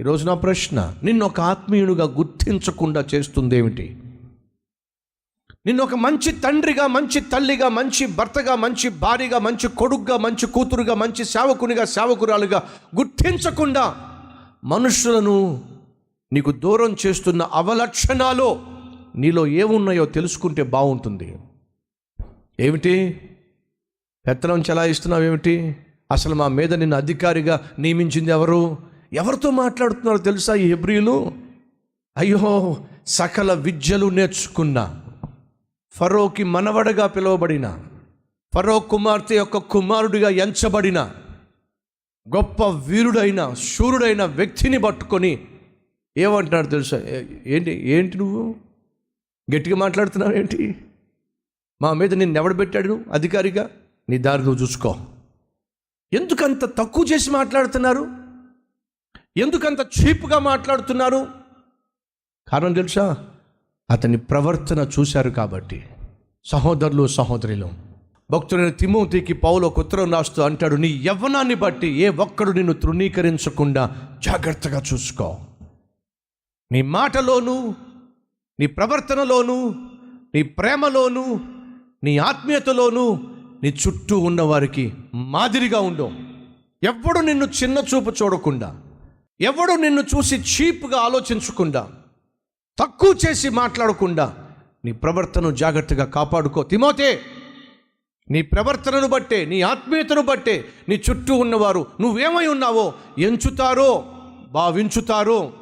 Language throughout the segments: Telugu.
ఈరోజు నా ప్రశ్న నిన్ను ఒక ఆత్మీయునిగా గుర్తించకుండా చేస్తుంది ఏమిటి? నిన్ను ఒక మంచి తండ్రిగా మంచి తల్లిగా మంచి భర్తగా మంచి భార్యగా మంచి కొడుగ్గా మంచి కూతురుగా మంచి సేవకునిగా సేవకురాలుగా గుర్తించకుండా మనుషులను నీకు దూరం చేస్తున్న అవలక్షణాలు నీలో ఏమున్నాయో తెలుసుకుంటే బాగుంటుంది. ఏమిటి? పెత్తనం చెలాయిస్తున్నావు ఏమిటి అసలు మా మీద నిన్ను అధికారిగా నియమించింది ఎవరు? ఎవరితో మాట్లాడుతున్నారో తెలుసా ఈ హెబ్రియులు? అయ్యో సకల విద్యలు నేర్చుకున్న ఫరోకి మనవడగా పిలువబడిన ఫరో కుమార్తె యొక్క కుమారుడిగా ఎంచబడిన గొప్ప వీరుడైన శూరుడైన వ్యక్తిని పట్టుకొని ఏమంటున్నాడు తెలుసా? ఏంటి ఏంటి నువ్వు? గట్టిగా మాట్లాడుతున్నావు ఏంటి? మా మీద నిన్ను ఎవడు పెట్టాడు నువ్వు అధికారిగా? నీ దారి నువ్వు చూసుకో. ఎందుకంత తక్కువ చేసి మాట్లాడుతున్నారు? ఎందుకంత చీప్గా మాట్లాడుతున్నారు? కారణం తెలుసా? అతని ప్రవర్తన చూశారు కాబట్టి. సహోదరులు సహోదరులు భక్తుడైన తిమోతికి పౌలు ఒక ఉత్తరం రాస్తూ అంటాడు నీ యవ్వనాన్ని బట్టి ఏ ఒక్కడు నిన్ను తృణీకరించకుండా జాగ్రత్తగా చూసుకో. నీ మాటలోను నీ ప్రవర్తనలోను నీ ప్రేమలోను నీ ఆత్మీయతలోను నీ చుట్టూ ఉన్నవారికి మాదిరిగా ఉండు. ఎవ్వడు నిన్ను చిన్న చూపు చూడకుండా ఎవడు నిన్ను చూసి చీప్గా ఆలోచించకుండా తక్కువ చేసి మాట్లాడకుండా నీ ప్రవర్తన జాగ్రత్తగా కాపాడుకో. తిమోతే నీ ప్రవర్తనను బట్టే నీ ఆత్మీయతను బట్టే నీ చుట్టూ ఉన్నవారు నువ్వేమై ఉన్నావో ఎంచుతారో భావించుతారో.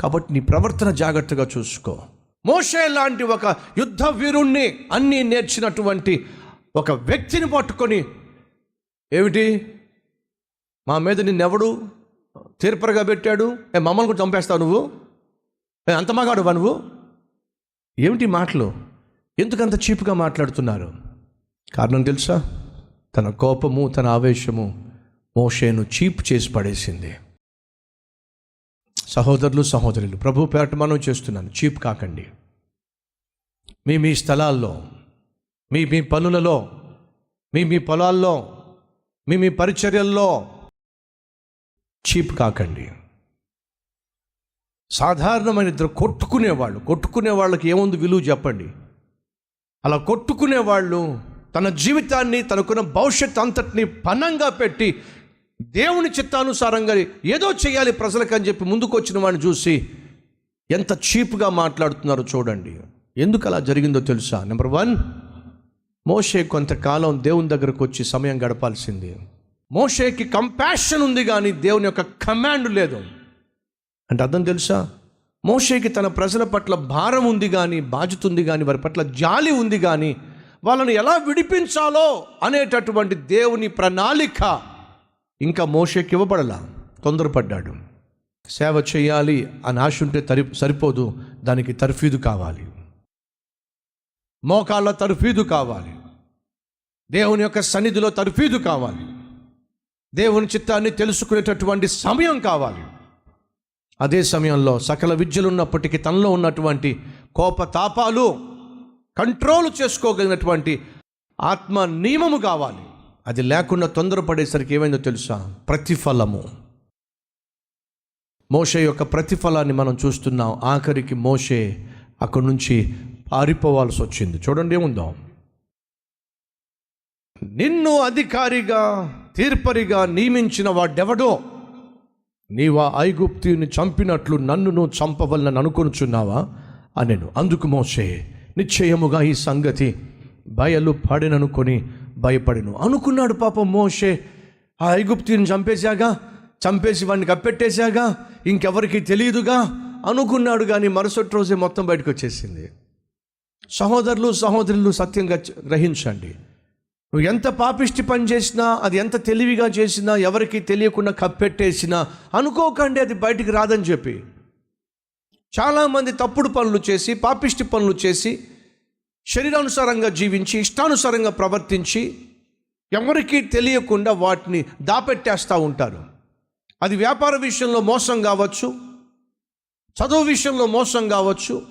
కాబట్టి నీ ప్రవర్తన జాగ్రత్తగా చూసుకో. మోషే లాంటి ఒక యుద్ధ వీరుణ్ణి అన్నీ నేర్చినటువంటి ఒక వ్యక్తిని పట్టుకొని ఏమిటి? మా మీద నిన్నెవడు తీర్పరగా పెట్టాడు. ఏ మమ్మల్ని కూడా చంపేస్తావు నువ్వు? ఏ అంత మగాడువా నువ్వు? ఏమిటి మాటలు? ఎందుకంత చీప్గా మాట్లాడుతున్నారు? కారణం తెలుసా? తన కోపము తన ఆవేశము మోషేను చీప్ చేసి పడేసింది. సహోదరులు సహోదరులు ప్రభు పేరట మనం చేస్తున్నాను. చీప్ కాకండి. మీ మీ స్థలాల్లో మీ మీ పనులలో మీ మీ పొలాల్లో మీ మీ పరిచర్యల్లో చీప్ కాకండి. సాధారణమైన ఇద్దరు కొట్టుకునేవాళ్ళు. కొట్టుకునే వాళ్ళకి ఏముంది విలువ చెప్పండి. అలా కొట్టుకునే వాళ్ళు తన జీవితాన్ని తనకున్న భవిష్యత్ అంతటిని పనంగా పెట్టి దేవుని చిత్తానుసారంగా ఏదో చేయాలి ప్రజలకు అని చెప్పి ముందుకు వచ్చిన వాడిని చూసి ఎంత చీప్గా మాట్లాడుతున్నారో చూడండి. ఎందుకు అలా జరిగిందో తెలుసా? నెంబర్ వన్ మోషే కొంతకాలం దేవుని దగ్గరకు వచ్చి సమయం గడపాల్సింది. మోషేకి కంపాషన్ ఉంది కానీ దేవుని యొక్క కమాండ్ లేదు. అంటే అర్థం తెలుసా? మోషేకి తన ప్రజల పట్ల భారం ఉంది కానీ బాధ్యత ఉంది కానీ వారి పట్ల జాలి ఉంది కానీ వాళ్ళని ఎలా విడిపించాలో అనేటటువంటి దేవుని ప్రణాళిక ఇంకా మోషేకి ఇవ్వబడలా. తొందరపడ్డాడు. సేవ చేయాలి అని ఆశ ఉంటే తరి సరిపోదు దానికి తర్ఫీదు కావాలి. మోకాళ్ళ తర్ఫీదు కావాలి. దేవుని యొక్క సన్నిధిలో తర్ఫీదు కావాలి. దేవుని చిత్తాన్ని తెలుసుకునేటటువంటి సమయం కావాలి. అదే సమయంలో సకల విద్యలు ఉన్నప్పటికీ తనలో ఉన్నటువంటి కోపతాపాలు కంట్రోల్ చేసుకోగలిగినటువంటి ఆత్మ నియమము కావాలి. అది లేకుండా తొందరపడేసరికి ఏమైందో తెలుసా? ప్రతిఫలము. మోషే యొక్క ప్రతిఫలాన్ని మనం చూస్తున్నాం. ఆఖరికి మోషే అక్కడి నుంచి పారిపోవాల్సి వచ్చింది. చూడండి ఏముందో. నిన్ను అధికారిగా తీర్పరిగా నియమించిన వాడెవడో నీవా ఐగుప్తిని చంపినట్లు నన్ను నువ్వు చంపవలనని అనుకొనుచున్నావా? అనెను. అందుకు మోసే నిశ్చయముగా ఈ సంగతి బయలు పడిననుకొని భయపడిను. అనుకున్నాడు పాపం మోషే ఆ ఐగుప్తిని చంపేశాగా చంపేసి వాడిని కప్పెట్టేశాగా ఇంకెవరికి తెలియదుగా? అనుకున్నాడు కానీ మరుసటి రోజే మొత్తం బయటకు వచ్చేసింది సహోదరులు సహోదరులు సత్యంగా గ్రహించండి. నువ్వు ఎంత పాపిష్టి పని చేసినా అది ఎంత తెలివిగా చేసినా ఎవరికి తెలియకుండా కప్పెట్టేసినా అనుకోకండి అది బయటికి రాదని చెప్పి. చాలామంది తప్పుడు పనులు చేసి పాపిష్టి పనులు చేసి శరీరానుసారంగా జీవించి ఇష్టానుసారంగా ప్రవర్తించి ఎవరికీ తెలియకుండా వాటిని దాపెట్టేస్తూ ఉంటారు. అది వ్యాపార విషయంలో మోసం కావచ్చు చదువు విషయంలో మోసం కావచ్చు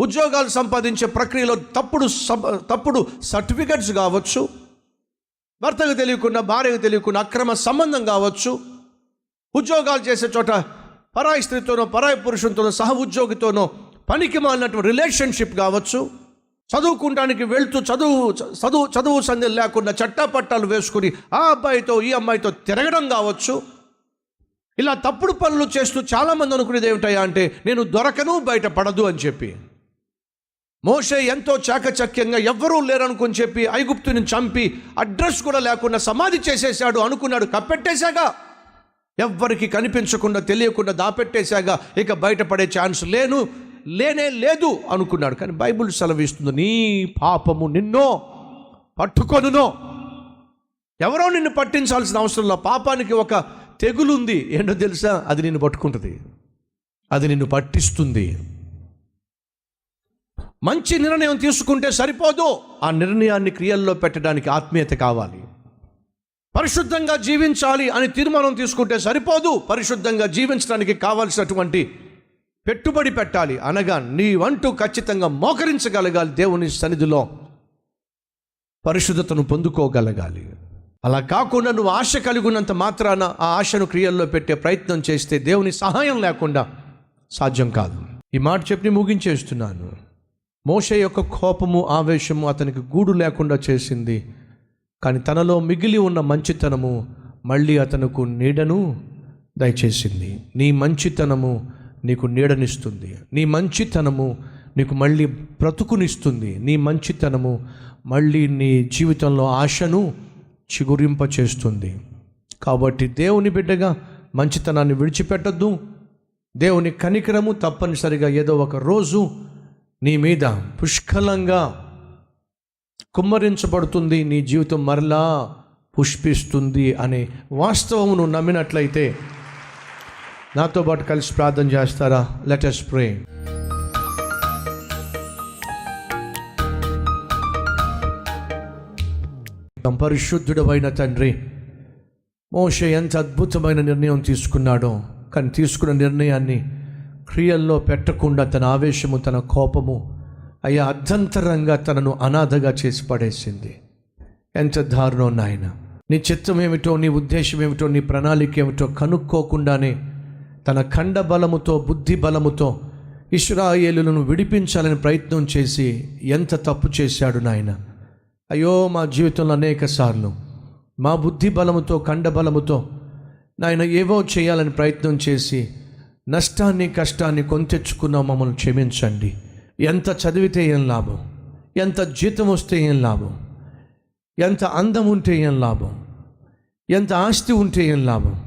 ఉద్యోగాలు సంపాదించే ప్రక్రియలో తప్పుడు సబ తప్పుడు సర్టిఫికెట్స్ కావచ్చు భర్తకు తెలియకుండా భార్యకు తెలియకుండా అక్రమ సంబంధం కావచ్చు. ఉద్యోగాలు చేసే చోట పరాయి స్త్రీతోనో పరాయి పురుషునితోనో సహ ఉద్యోగితోనో పనికి మాలినటువంటి రిలేషన్షిప్ కావచ్చు. చదువుకుంటానికి వెళ్తూ చదువు చదువు చదువు సంధ్యలు లేకుండా చట్టపట్టాలు వేసుకుని ఆ అబ్బాయితో ఈ అమ్మాయితో తిరగడం కావచ్చు. ఇలా తప్పుడు పనులు చేస్తూ చాలామంది అనుకునేది ఏమిటయ్యా అంటే నేను దొరకను బయట పడదు అని చెప్పి. మోషే ఎంతో చాకచక్యంగా ఎవ్వరూ లేరనుకుని చెప్పి ఐగుప్తుని చంపి అడ్రస్ కూడా లేకుండా సమాధి చేసేశాడు అనుకున్నాడు. కప్పెట్టేశాగా ఎవ్వరికి కనిపించకుండా తెలియకుండా దాపెట్టేశాగా ఇక బయటపడే ఛాన్స్ లేను లేనే లేదు అనుకున్నాడు. కానీ బైబిల్ సెలవిస్తుంది నీ పాపము నిన్నో పట్టుకొనునో. ఎవరో నిన్ను పట్టించాల్సిన అవసరంలో పాపానికి ఒక తెగులుంది. ఏంటో తెలుసా? అది నిన్ను పట్టుకుంటుంది. అది నిన్ను పట్టిస్తుంది. మంచి నిర్ణయం తీసుకుంటే సరిపోదు. ఆ నిర్ణయాన్ని క్రియల్లో పెట్టడానికి ఆత్మీయత కావాలి. పరిశుద్ధంగా జీవించాలి అని తీర్మానం తీసుకుంటే సరిపోదు. పరిశుద్ధంగా జీవించడానికి కావాల్సినటువంటి పెట్టుబడి పెట్టాలి. అనగా నీ వంటూ ఖచ్చితంగా మోకరించగలగాలి దేవుని సన్నిధిలో. పరిశుద్ధతను పొందుకోగలగాలి. అలా కాకుండా నువ్వు ఆశ కలిగి ఉన్నంత మాత్రాన ఆ ఆశను క్రియల్లో పెట్టే ప్రయత్నం చేస్తే దేవుని సహాయం లేకుండా సాధ్యం కాదు. ఈ మాట చెప్పి ముగించేస్తున్నాను. మోష యొక్క కోపము ఆవేశము అతనికి గూడు లేకుండా చేసింది. కానీ తనలో మిగిలి ఉన్న మంచితనము మళ్ళీ అతనుకు నీడను దయచేసింది. నీ మంచితనము నీకు నీడనిస్తుంది. నీ మంచితనము నీకు మళ్ళీ బ్రతుకునిస్తుంది. నీ మంచితనము మళ్ళీ నీ జీవితంలో ఆశను చిగురింప చేస్తుంది కాబట్టి దేవుని బిడ్డగా మంచితనాన్ని విడిచిపెట్టద్దు. దేవుని కనికరము తప్పనిసరిగా ఏదో ఒక రోజు నీ మీద పుష్కలంగా కుమ్మరించబడుతుంది నీ జీవితం మరలా పుష్పిస్తుంది అనే వాస్తవమును నమ్మినట్లయితే నాతో పాటు కలిసి ప్రార్థన చేస్తారా? లెటెస్ ప్రే పరిశుద్ధుడమైన తండ్రి మోషే ఎంత అద్భుతమైన నిర్ణయం తీసుకున్నాడో కానీ తీసుకున్న నిర్ణయాన్ని క్రియల్లో పెట్టకుండా తన ఆవేశము తన కోపము అయ్యా అర్ధంతరంగా తనను అనాథగా చేసి పడేసింది. ఎంత దారుణం నాయన. నీ చిత్తం ఏమిటో నీ ఉద్దేశం ఏమిటో నీ ప్రణాళిక ఏమిటో కనుక్కోకుండానే తన ఖండ బలముతో బుద్ధి బలముతో ఇష్రాయేలులను విడిపించాలని ప్రయత్నం చేసి ఎంత తప్పు చేశాడు నాయన. అయ్యో మా జీవితంలో అనేక సార్లు మా బుద్ధి బలముతో ఖండ బలముతో నాయన ఏవో చేయాలని ప్రయత్నం చేసి నష్టాన్ని కష్టాన్ని కొంతెచ్చుకున్న మమ్మల్ని క్షమించండి. ఎంత చదివితే ఏం లాభం? ఎంత జీతం వస్తే ఏం లాభం? ఎంత అందం ఉంటే ఏం లాభం? ఎంత ఆస్తి ఉంటే ఏం లాభం?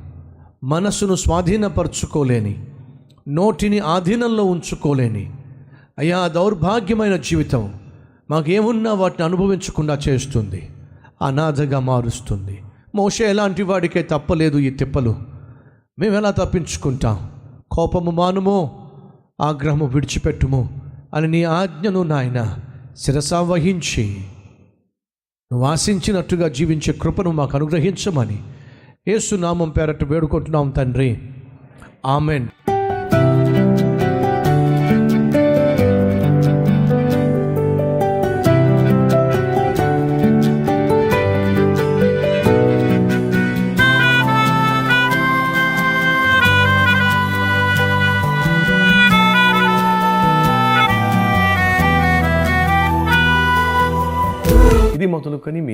మనసును స్వాధీనపరచుకోలేని నోటిని ఆధీనంలో ఉంచుకోలేని అయ్యా దౌర్భాగ్యమైన జీవితం మాకేమున్నా వాటిని అనుభవించకుండా చేస్తుంది. అనాథగా మారుస్తుంది. మోసే ఎలాంటి వాడికే తప్పలేదు ఈ తిప్పలు. మేము ఎలా తప్పించుకుంటాం? కోపము మానుము ఆగ్రహము విడిచిపెట్టుము అని నీ ఆజ్ఞను నాయన శిరసా వహించి. నువ్వు ఆశించినట్టుగా జీవించే కృపను మాకు అనుగ్రహించమని ఏసునామం పేరట్టు వేడుకుంటున్నాం తండ్రి. ఆమెన్.